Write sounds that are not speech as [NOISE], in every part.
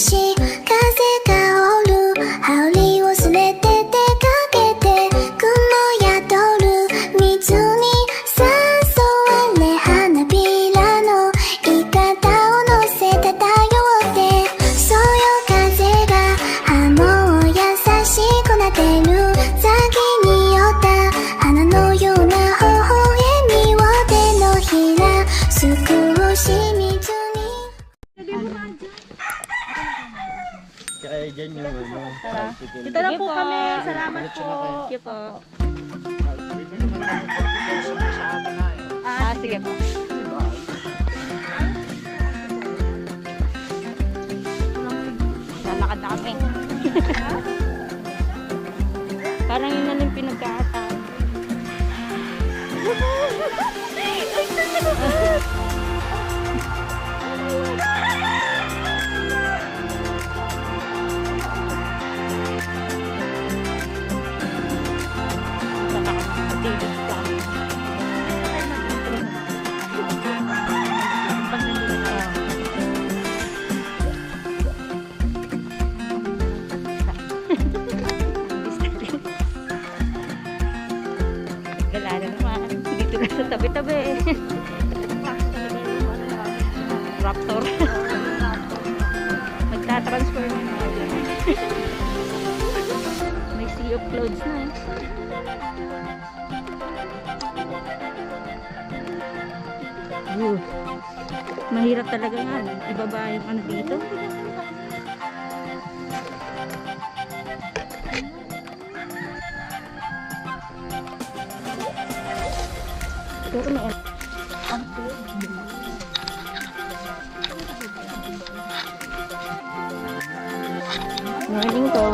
心。Kaya dyan yung ano. Dito na po kami. Salamat po. Sige po. Ah, sige po. Lalakad na kami. [LAUGHS] Parang yun na lang pinagkakataan. [LAUGHS] Nakakatilig Magta-transfer na na. May sea of clouds na eh. Woo. Mahirap talaga nga. Ibaba yung ano dito. Pero may Morning to.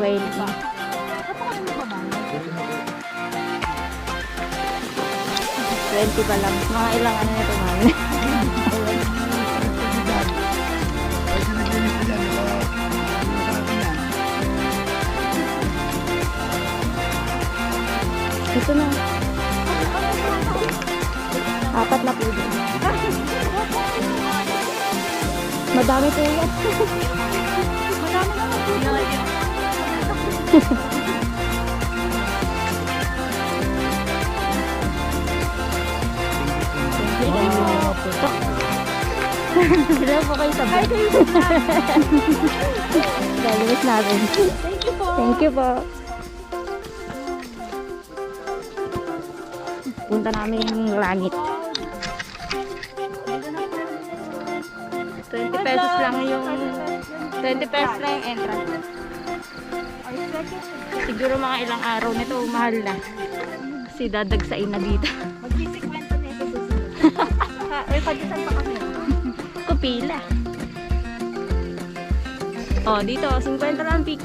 12. Twenty pa lang. Mga ilang ano na ito, mami. Ito na. Apat na po. Madami po yan. Hello po kayo sa Hi kayo. Thank you po. Thank you po. Punta namin yung langit. 20 pesos lang yung 20 pesos lang yung entrance. Siguro mga ilang araw nito mahal na. Kasi dadagsain na dito. Magsisikwento na ito susunod. Ha, [LAUGHS] May pagkisan pa kami. Kupila. Oh, dito 50 lang PQ.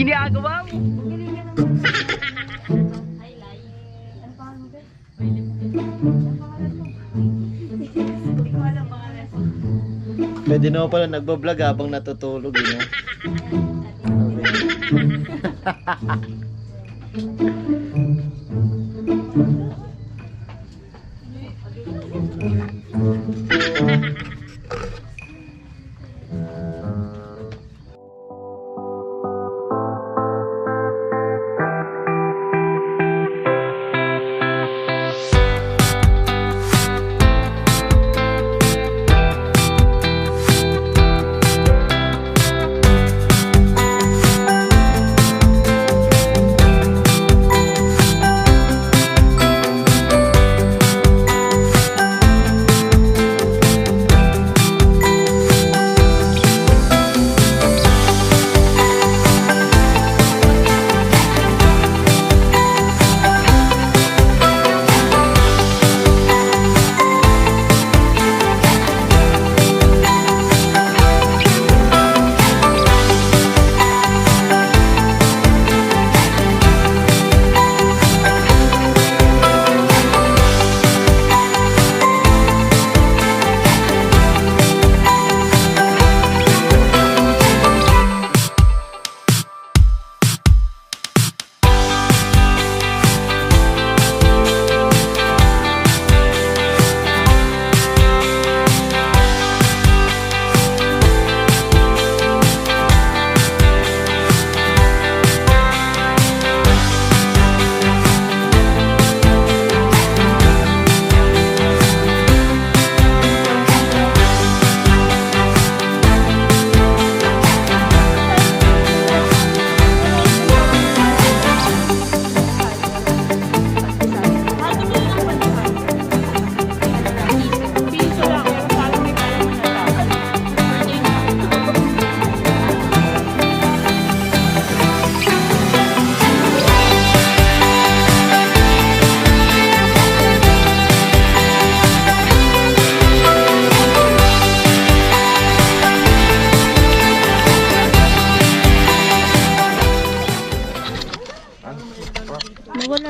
Ginagawa mo. Pwede naman pala nagbablog habang natutulog [LAUGHS] yun. [LAUGHS]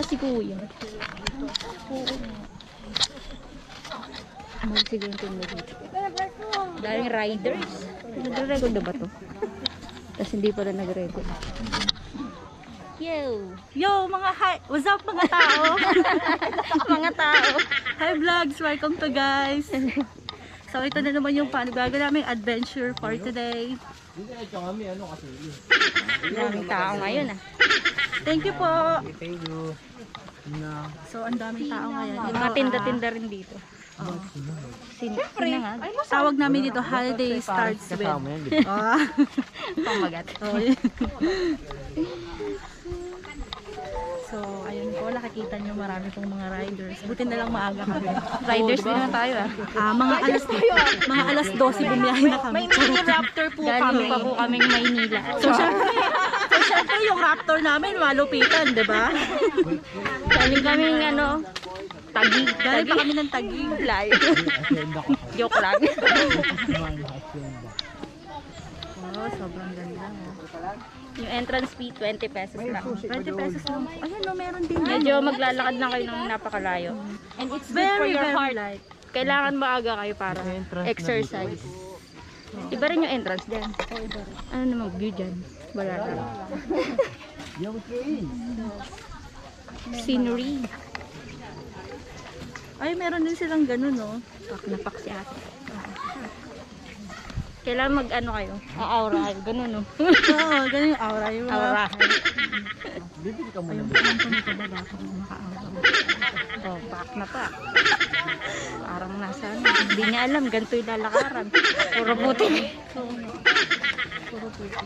Nawala si kuya. Mag-siguro na dito. Daming riders. Nagre-record na ba to? Tapos hindi pala nag-record. Yo! Yo, mga hi! What's up mga tao? [LAUGHS] Mga tao! hi vlogs! Welcome to guys! So ito na naman yung panibago naming adventure for today. Daming [LAUGHS] tao ngayon ah. Thank you po! Thank you. So ang daming tao ngayon. Yung mga tinda-tinda rin dito. Sino nga? tawag namin dito holiday starts with. Kasama yan, di ba? [LAUGHS] Pamagat. [LAUGHS] nakikita nyo marami pong mga riders. Buti na lang maaga kami. [LAUGHS] Riders din naman tayo ah. Ah, mga alas mga alas 12 bumiyahe na kami. May mini raptor po Galing pa po kaming Maynila. So, syempre, so, syempre yung raptor namin, malupitan, di ba? Galing kaming ano, tagig. Galing pa kami ng tagig. Layo. Joke lang. Oh, sobrang ganda. Yung entrance fee, 20 pesos lang. 20 pesos lang. Ayun, no, meron din. Medyo maglalakad na kayo ng napakalayo. And it's good for Very, your very heart. light. Kailangan maaga kayo para exercise. Iba rin yung entrance dyan. Ano namang view dyan? Wala lang. [LAUGHS] Scenery. Ay, meron din silang ganun, no? Pak na pak si ate. Kailangan mag ano kayo? Aaura kayo. Ganun no. [LAUGHS] Oo, ganun yung aura. Yung mga... Aura. Bibili ka muna. Ayun, ko nito ba baka maka-aura. Oh, pak na pak. Parang nasa ano. Hindi niya alam. Ganito yung lalakaran. Puro puti. Puro puti.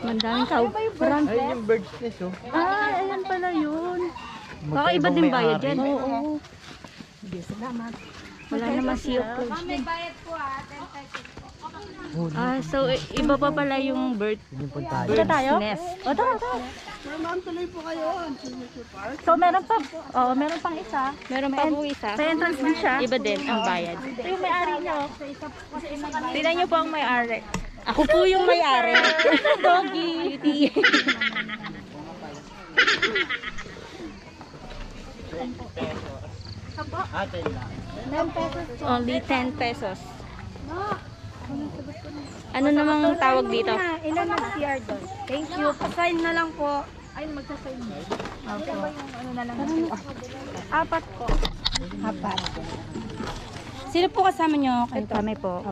Mandaming tao. Marami. Ay, yung bird's nest, oh. Ah, ayan pala yun. Baka iba din bayad dyan. Oo. Sige, salamat. Wala naman sea of pearls. Ah, so i- iba pa pala yung bird, Yung tayo? nest. O, tara, tara. So, meron pa, oh, meron pang isa. Meron pa po isa. Sa entrance din siya. Iba din ang bayad. Ito yung may-ari niya. oh. Tingnan niyo po ang may-ari. Ako po yung may-ari. [LAUGHS] Doggy. Only 10 pesos. Ano namang tawag dito? Ilan na CR doon? Thank you. Pasign na lang po. Ay, magsasign mo. Apat po. Apat. Sino po kasama nyo? Ito. Kami po.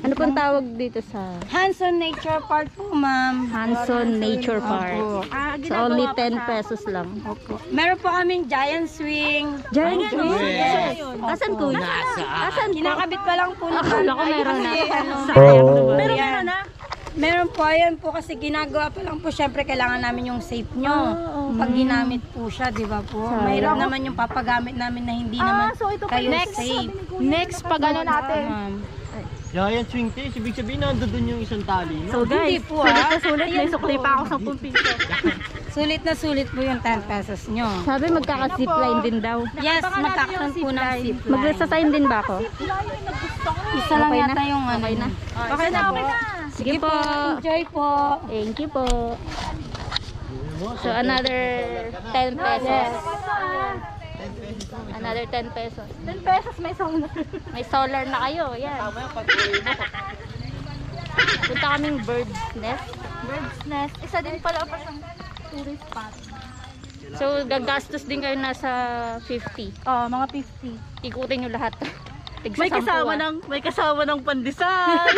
Ano pong tawag dito sa Hanson Nature Park po, ma'am. Hanson Nature Park? Ah, So only 10 pesos lang. Meron po kaming giant swing. Giant swing? Yes. Asan ko? Asan po? Kinakabit pa lang po na. Akala ko meron na. Oo. Pero Ayan. meron na. Meron po, ayan po kasi ginagawa pa lang po. Siyempre, kailangan namin yung safe nyo. Pag ginamit po siya, di ba po? Mahirap naman yung papagamit namin na hindi naman so ito pa kayo Next. safe. Next, pag ano natin. Ma'am. Giant swing test. Ibig sabihin nandun dun yung isang tali. So No? guys, Hindi po, sulit ah. na sulit. May sukli pa ako 10 piso. [LAUGHS] Sulit na sulit po yung 10 pesos nyo. Sabi magkaka-zipline din daw. Yes, magkakaroon po ng zipline. Magsasign din ba ako? Isa lang Okay na? yata yung ano. Okay na. Okay na, okay na. Sige po. Enjoy po. Thank you po. So another 10 pesos. Another 10 pesos. 10 pesos may solar. May solar na kayo. Yan. Punta kaming bird's nest. Bird's nest. Isa din pala pa sa tourist spot. So gagastos din kayo nasa 50. Oh, mga 50. Ikutin nyo lahat. Tigsa May kasama ng may kasama ng pandesal.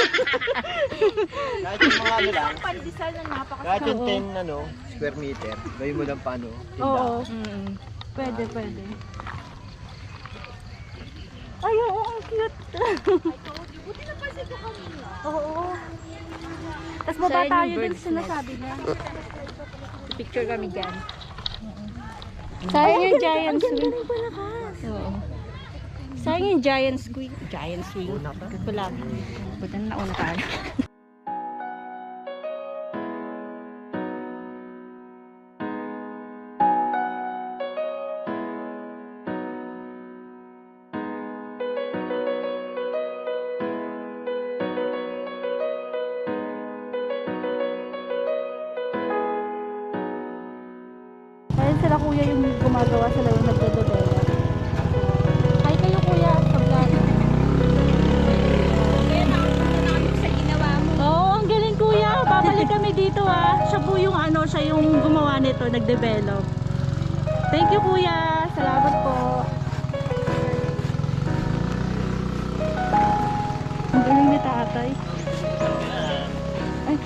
[LAUGHS] Kahit yung mga ano lang. pandesal na napaka. Kahit yung 10 ano, square meter. Gawin mo lang paano. Oo. Mm. Pwede, pwede. Ay, oo, ang cute. Buti napansin ko kanina. Oo. Tapos baba Saan yung tayo dun bird's sa sinasabi niya. Picture kami dyan. Sayang yung giant swing. Oo. Sayang yung giant swing. Giant swing. Wala. Buti na nauna tayo. Nito, nag-develop. Thank you kuya. Salamat po. Ang galing ni tatay. Ay.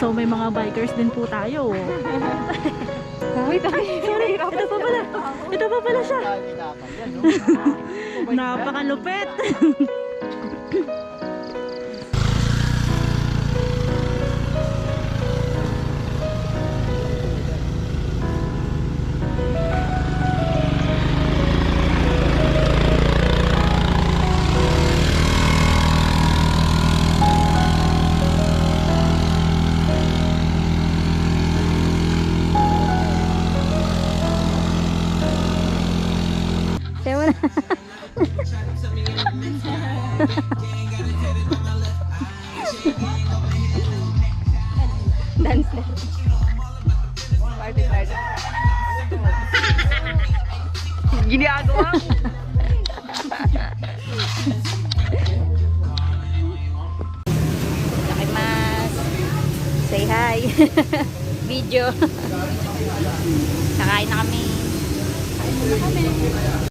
So may mga bikers din po tayo. [LAUGHS] Wait, sorry. Ito pa pala. Ito pa pala siya. [LAUGHS] Napakalupit. [LAUGHS] Ewan na. Dance na. Party, party. Ginagawa ko.